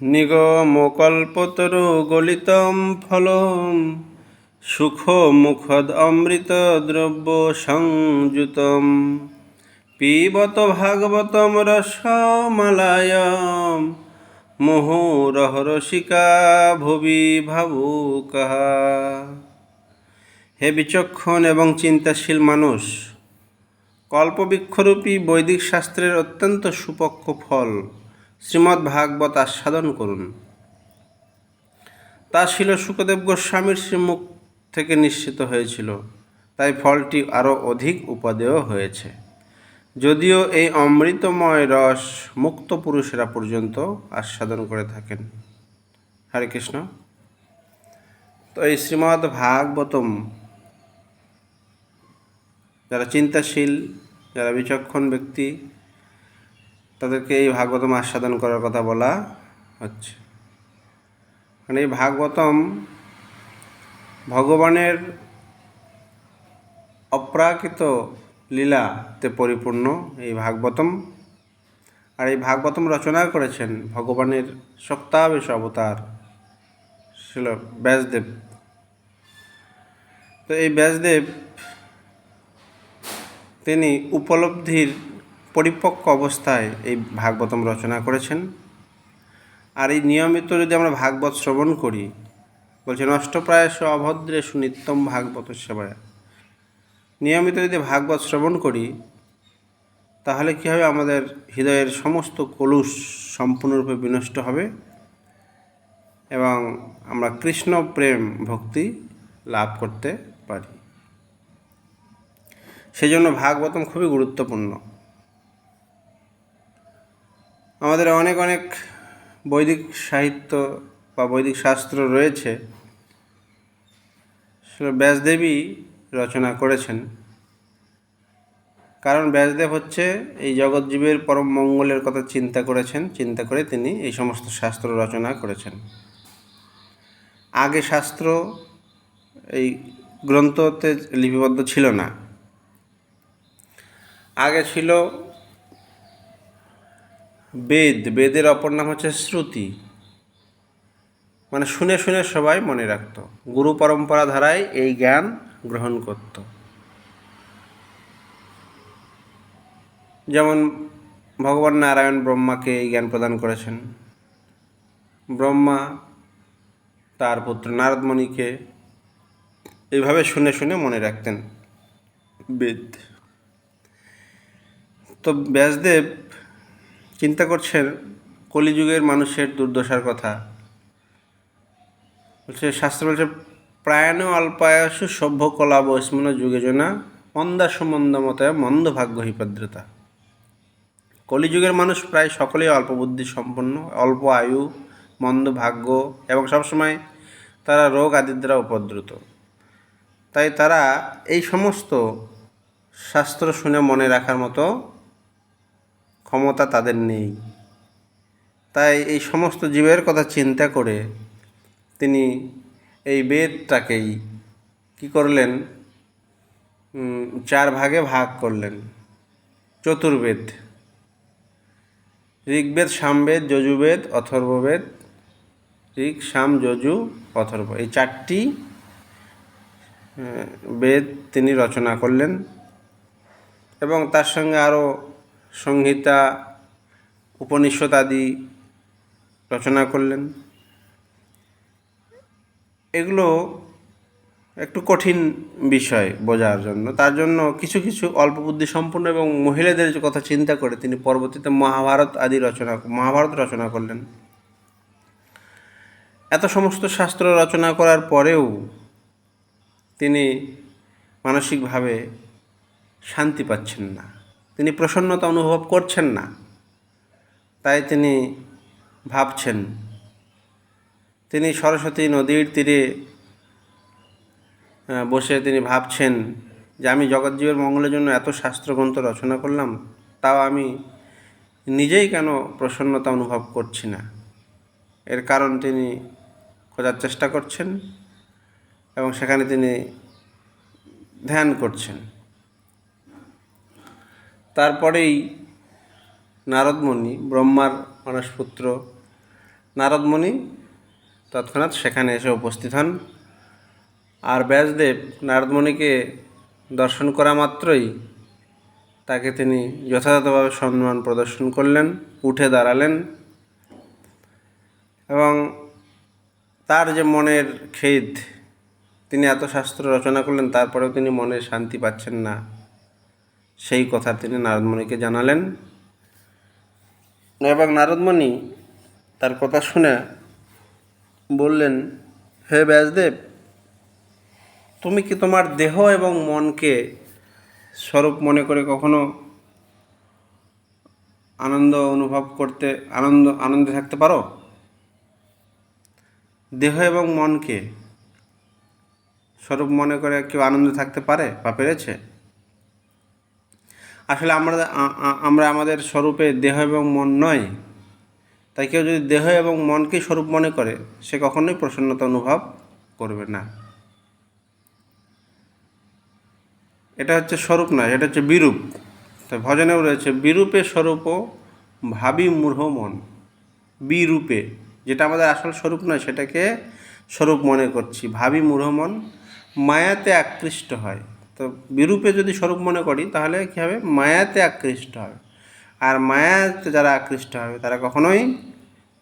নিগমকল্পতরু গলিতম ফলম, সুখ মুখদ অমৃত দ্রব্য সংযুতম। পিবত ভাগবতম রসমালায়ম, মুহুরহ রসিকা ভুবি ভাবুকাহা হে বিচক্ষণ এবং চিন্তাশীল মানুষ, কল্পবৃক্ষরূপী বৈদিক শাস্ত্রের অত্যন্ত সুপক্ষ ফল। শ্রীমদ্ ভাগবত আস্বাদন করুন। তা ছিল সুখদেব গোস্বামীর শ্রীমুখ থেকে নিশ্চিত হয়েছিল, তাই ফলটি আরও অধিক উপাদেয় হয়েছে। যদিও এই অমৃতময় রস মুক্ত পুরুষেরা পর্যন্ত আস্বাদন করে থাকেন। হরে কৃষ্ণ। তো এই শ্রীমদ্ ভাগবতম যারা চিন্তাশীল, যারা বিচক্ষণ ব্যক্তি তাদেরকে এই ভাগবতম আস্বাদন করার কথা বলা হচ্ছে। মানে এই ভাগবতম ভগবানের অপ্রাকৃত লীলাতে পরিপূর্ণ এই ভাগবতম। আর এই ভাগবতম রচনা করেছেন ভগবানের সপ্তাবেশ অবতার ছিল ব্যাসদেব। তো এই ব্যাসদেব, তিনি উপলব্ধির পরিপক্ক অবস্থায় এই ভাগবতম রচনা করেছেন। আর এই নিয়মিত যদি আমরা ভাগবত শ্রবণ করি, বলছেন অষ্টপ্রায়স অভদ্রে সুনিত্যম ভাগবত সেবায় নিয়মিত যদি ভাগবত শ্রবণ করি, তাহলে কী হবে? আমাদের হৃদয়ের সমস্ত কলুষ সম্পূর্ণরূপে বিনষ্ট হবে এবং আমরা কৃষ্ণ প্রেম ভক্তি লাভ করতে পারি। সেজন্য ভাগবতম খুবই গুরুত্বপূর্ণ। আমাদের অনেক অনেক বৈদিক সাহিত্য বা বৈদিক শাস্ত্র রয়েছে। সেগুলো ব্যাসদেবী রচনা করেছেন। কারণ ব্যাসদেব হচ্ছে এই জগৎজীবের পরম মঙ্গলের কথা চিন্তা করেছেন, চিন্তা করে তিনি এই সমস্ত শাস্ত্র রচনা করেছেন। আগে শাস্ত্র এই গ্রন্থতে লিপিবদ্ধ ছিল না। আগে ছিল বেদ, বেদের অপর নাম হচ্ছে শ্রুতি। মানে শুনে শুনে সবাই মনে রাখত, গুরু পরম্পরা ধারায় এই জ্ঞান গ্রহণ করত। যেমন ভগবান নারায়ণ ব্রহ্মাকে এই জ্ঞান প্রদান করেছেন। ব্রহ্মা তার পুত্র নারদমণিকে এইভাবে শুনে শুনে মনে রাখতেন। বেদ। তো ব্যাসদেব চিন্তা করছেন, কলিযুগের মানুষের দুর্দশার কথা। বলছে, শাস্ত্র বলছে, প্রায়ণ অল্পায়সু সভ্য কলা বৈস্মন যুগে জনা মন্দা সুমন্দ মতে মন্দ ভাগ্য হিপদ্রতা কলিযুগের মানুষ প্রায় সকলেই অল্প বুদ্ধি সম্পন্ন, অল্প আয়ু, মন্দ ভাগ্য এবং সবসময় তারা রোগ আদির দ্বারা উপদ্রুত। তাই তারা এই সমস্ত শাস্ত্র শুনে মনে রাখার মতো ক্ষমতা তাদের নেই। তাই এই সমস্ত জীবের কথা চিন্তা করে তিনি এই বেদটাকেই কি করলেন? চার ভাগে ভাগ করলেন। চতুর্বেদ, ঋগ্বেদ, সামবেদ, যজুবেদ, অথর্ববেদ, ঋগ, সাম, যজু, অথর্ব। এই চারটি বেদ তিনি রচনা করলেন। এবং তার সঙ্গে আরও সংহিতা, উপনিষদ আদি রচনা করলেন। এগুলো একটু কঠিন বিষয় বোঝার জন্য। তার জন্য কিছু কিছু অল্প বুদ্ধি সম্পন্ন এবং মহিলাদের কথা চিন্তা করে তিনি পরবর্তীতে মহাভারত আদি রচনা, মহাভারত রচনা করলেন। এত সমস্ত শাস্ত্র রচনা করার পরেও তিনি মানসিকভাবে শান্তি পাচ্ছেন না। তিনি প্রসন্নতা অনুভব করছেন না। তাই তিনি ভাবছেন, তিনি সরস্বতী নদীর তীরে বসে তিনি ভাবছেন যে আমি জগৎজীবের মঙ্গলের জন্য এত শাস্ত্রগ্রন্থ রচনা করলাম, তাও আমি নিজেই কেন প্রসন্নতা অনুভব করছি না? এর কারণ তিনি খোঁজার চেষ্টা করছেন এবং সেখানে তিনি ধ্যান করছেন। তারপরেই নারদমণি, ব্রহ্মার মানসপুত্র নারদমণি তৎক্ষণাৎ সেখানে এসে উপস্থিত হন। আর ব্যাসদেব নারদমণিকে দর্শন করা মাত্রই তাকে তিনি যথাযথভাবে সম্মান প্রদর্শন করলেন, উঠে দাঁড়ালেন এবং তার যে মনের খেদ, তিনি এত শাস্ত্র রচনা করলেন, তারপরেও তিনি মনে শান্তি পাচ্ছেন না। সেই কথা তিনি নারদমণিকে জানালেন। এবং নারদমণি তার কথা শুনে বললেন, হে ব্যাসদেব, তুমি কি তোমার দেহ এবং মনকে স্বরূপ মনে করে কখনো আনন্দ অনুভব করতে, আনন্দ, আনন্দে থাকতে পারো? দেহ এবং মনকে স্বরূপ মনে করে কেউ আনন্দে থাকতে পারে বা পেরেছে? আসলে আমরা আমরা আমাদের স্বরূপে দেহ এবং মন নয়। তাই কেউ যদি দেহ এবং মনকেই স্বরূপ মনে করে, সে কখনোই প্রসন্নতা অনুভব করবে না। এটা হচ্ছে স্বরূপ নয়, এটা হচ্ছে বিরূপ। তাই ভজনেও রয়েছে, বিরূপে স্বরূপ ভাবি মূঢ় মন। বিরূপে, যেটা আমাদের আসল স্বরূপ নয়, সেটাকে স্বরূপ মনে করছি। ভাবি মূঢ় মন, মায়াতে আকৃষ্ট হয়। তো বিরূপে যদি স্বরূপ মনে করি, তাহলে কী হবে? মায়াতে আকৃষ্ট হবে। আর মায়াতে যারা আকৃষ্ট হবে, তারা কখনোই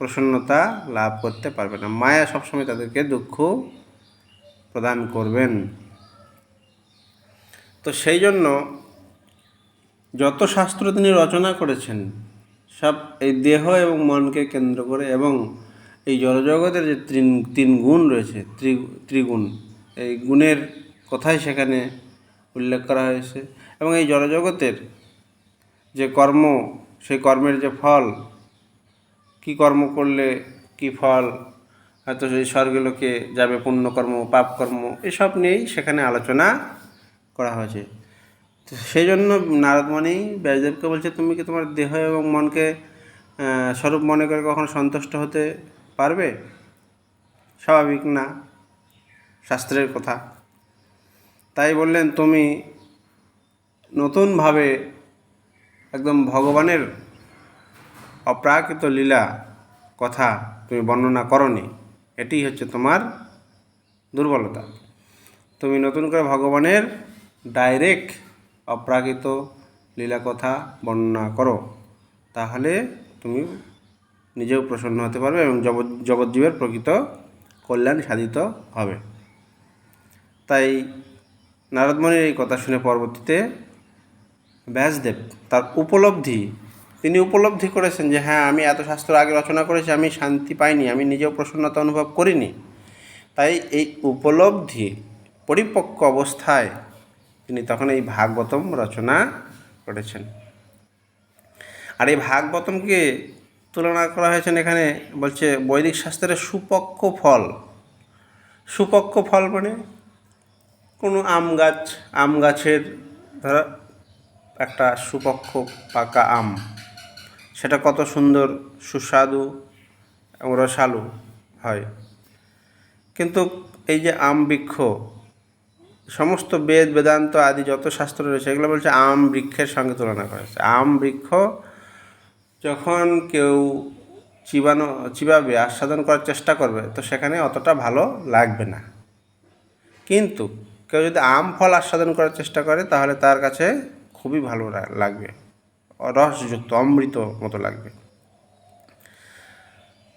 প্রসন্নতা লাভ করতে পারবে না। মায়া সবসময় তাদেরকে দুঃখ প্রদান করবেন। তো সেই জন্য যত শাস্ত্র তিনি রচনা করেছেন, সব এই দেহ এবং মনকে কেন্দ্র করে এবং এই জড়জগতের যে তিন তিন গুণ রয়েছে ত্রি ত্রিগুণ, এই গুণের কথাই সেখানে উল্লেখ করা হয়েছে। এবং এই জড়জগতের যে কর্ম, সেই কর্মের যে ফল, কি কর্ম করলে কি ফল, হয়তো সেই স্বর্গলোকে যাবে পুণ্যকর্ম, পাপকর্ম, এসব নিয়েই সেখানে আলোচনা করা হয়েছে। তো সেই জন্য নারদমণি ব্যাসদেবকে বলছে, তুমি কি তোমার দেহ এবং মনকে স্বরূপ মনে করে কখনো সন্তুষ্ট হতে পারবে? স্বাভাবিক না, শাস্ত্রের কথা। তাই বললেন, তুমি নতুনভাবে একদম ভগবানের অপ্রাকৃত লীলা কথা তুমি বর্ণনা করনি। এটি হচ্ছে তোমার দুর্বলতা। তুমি নতুন করে ভগবানের ডাইরেক্ট অপ্রাকৃত লীলা কথা বর্ণনা করো। তাহলে তুমি নিজেও প্রসন্ন হতে পারবে এবং জগৎ জগৎজীবের প্রকৃত কল্যাণ সাধিত হবে। তাই নারদমণির এই কথা শুনে পরবর্তীতে ব্যাসদেব তার উপলব্ধি, তিনি উপলব্ধি করেছেন যে হ্যাঁ আমি এত শাস্ত্র আগে রচনা করেছি, আমি শান্তি পাইনি, আমি নিজেও প্রসন্নতা অনুভব করিনি। তাই এই উপলব্ধি পরিপক্ক অবস্থায় তিনি তখন এই ভাগবতম রচনা করেছেন। আর এই ভাগবতমকে তুলনা করা হয়েছেন এখানে বলছে বৈদিক শাস্ত্রের সুপক্ষ ফল। সুপক্ষ ফল মানে? কোনো আম গাছ, আম গাছের ধরো একটা সুপক্ষ পাকা আম, সেটা কত সুন্দর, সুস্বাদু এবং রসালু হয়। কিন্তু এই যে আম বৃক্ষ, সমস্ত বেদ, বেদান্ত আদি যত শাস্ত্র রয়েছে, এগুলো বলছে আম বৃক্ষের সঙ্গে তুলনা করা হয়েছে আম বৃক্ষ যখন কেউ চিবানো, চিবাবে, আস্বাদন করার চেষ্টা করবে, তো সেখানে অতটা ভালো লাগবে না। কিন্তু কেউ যদি আম ফল আস্বাদন করার চেষ্টা করে, তাহলে তার কাছে খুবই ভালো লাগবে। রসযুক্ত, অমৃত মতো লাগবে।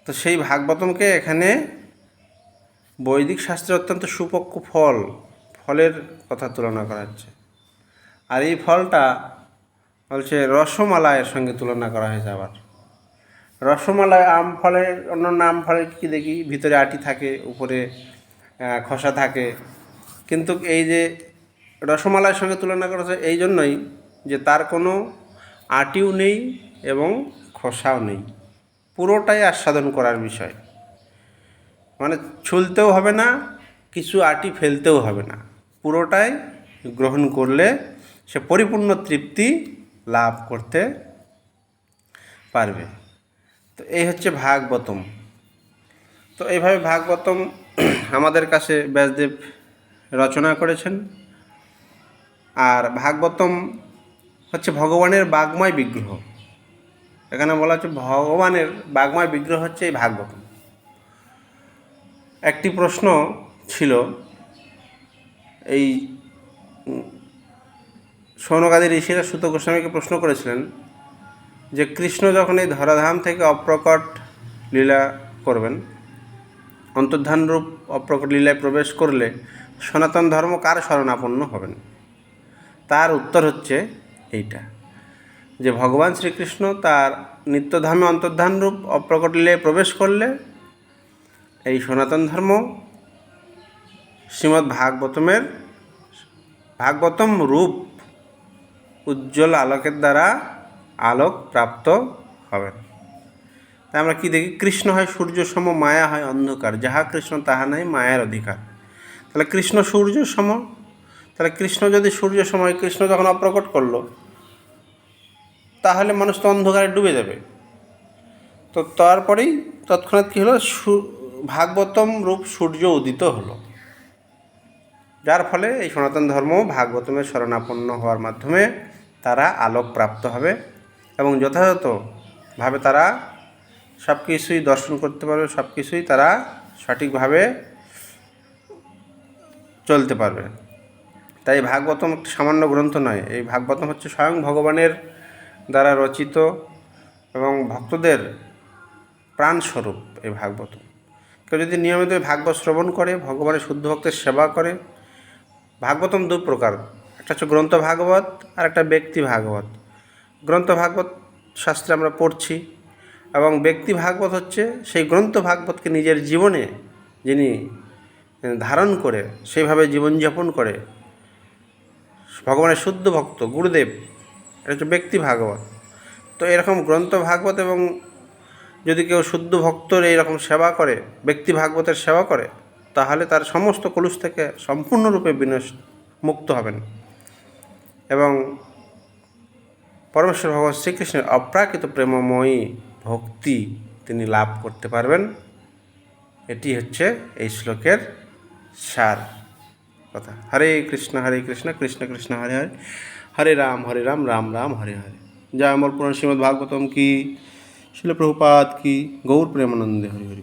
তো সেই ভাগবতমকে এখানে বৈদিক শাস্ত্রে অত্যন্ত সুপক্ষ ফল, ফলের কথা তুলনা করা হচ্ছে। আর এই ফলটা বলছে রসমালাইয়ের সঙ্গে তুলনা করা হয়েছে আবার। রসমালাই আম ফলের, অন্যান্য আম ফলের কী দেখি? ভিতরে আটি থাকে, উপরে খসা থাকে কিন্তু এই যে রসমালাইয়ের সঙ্গে তুলনা করা হচ্ছে এই জন্যই যে তার কোনো আটিও নেই এবং খসাও নেই। পুরোটাই আস্বাদন করার বিষয়। মানে ছুলতেও হবে না, কিছু আটি ফেলতেও হবে না। পুরোটাই গ্রহণ করলে সে পরিপূর্ণ তৃপ্তি লাভ করতে পারবে। তো এই হচ্ছে ভাগবতম। তো এইভাবে ভাগবতম আমাদের কাছে ব্যাসদেব রচনা করেছেন। আর ভাগবতম হচ্ছে ভগবানের বাগময় বিগ্রহ। এখানে বলা হচ্ছে ভগবানের বাগমায় বিগ্রহ হচ্ছে এই ভাগবতম। একটি প্রশ্ন ছিল, এই সৌনকাদি ঋষিরা সুত গোস্বামীকে প্রশ্ন করেছিলেন যে কৃষ্ণ যখন এই ধরাধাম থেকে অপ্রকট লীলা করবেন অন্তর্ধান রূপ অপ্রকট লীলায় প্রবেশ করলে সনাতন ধর্ম কার শরণাপন্ন হবেন? তার উত্তর হচ্ছে এইটা, যে ভগবান শ্রীকৃষ্ণ তার নিত্যধামে অন্তর্ধান রূপ অপ্রকট লীলায় প্রবেশ করলে এই সনাতন ধর্ম শ্রীমদ্ ভাগবতমের ভাগবতম রূপ উজ্জ্বল আলোকের দ্বারা আলোক প্রাপ্ত হবেন তাই আমরা কি দেখি? কৃষ্ণ হয় সূর্য, সম মায়া হয় অন্ধকার। যাহা কৃষ্ণ, তাহা নাই, মায়ার অধিকার। তাহলে কৃষ্ণ সূর্য সম, তাহলে কৃষ্ণ যদি সূর্য সময় কৃষ্ণ যখন অপ্রকট করল। তাহলে মানুষ তো অন্ধকারে ডুবে যাবে। তো তারপরেই তৎক্ষণাৎ কী হলো? ভাগবতম রূপ সূর্য উদিত হলো। যার ফলে এই সনাতন ধর্ম ভাগবতমের শরণাপন্ন হওয়ার মাধ্যমে তারা আলোক প্রাপ্ত হবে এবং যথাযথভাবে তারা সব কিছুই দর্শন করতে পারবে সব কিছুই তারা সঠিকভাবে চলতে পারবে। তাই ভাগবতম একটি সামান্য গ্রন্থ নয়, এই ভাগবতম হচ্ছে স্বয়ং ভগবানের দ্বারা রচিত এবং ভক্তদের প্রাণস্বরূপ এই ভাগবতম। কেউ যদি নিয়মিত ভাগবত শ্রবণ করে, ভগবানের শুদ্ধ ভক্তের সেবা করে, ভাগবতম দু প্রকার। একটা হচ্ছে গ্রন্থ ভাগবত আর একটা ব্যক্তি ভাগবত। গ্রন্থ ভাগবত শাস্ত্রে আমরা পড়ছি এবং ব্যক্তি ভাগবত হচ্ছে সেই গ্রন্থ ভাগবতকে নিজের জীবনে যিনি ধারণ করে, সেইভাবে জীবনযাপন করে। ভগবানের শুদ্ধ ভক্ত, গুরুদেব, এটা হচ্ছে ব্যক্তি ভাগবত। তো এরকম গ্রন্থ ভাগবত এবং যদি কেউ শুদ্ধ ভক্তর এইরকম সেবা করে, ব্যক্তি ভাগবতের সেবা করে, তাহলে তার সমস্ত কলুষ থেকে সম্পূর্ণরূপে বিনাশ মুক্ত হবেন। এবং পরমেশ্বর ভগবান শ্রীকৃষ্ণের অপ্রাকৃত প্রেমময়ী ভক্তি তিনি লাভ করতে পারবেন। এটি হচ্ছে এই শ্লোকের সার কথা। হরে কৃষ্ণ হরে কৃষ্ণ কৃষ্ণ কৃষ্ণ, হরে হরে। হরে রাম হরে রাম রাম রাম, হরে হরে। যা আমার পুরাণ, শ্রীমদ্ ভাগবতম কি? শিল কি? গৌর প্রেমানন্দে হরি হরি।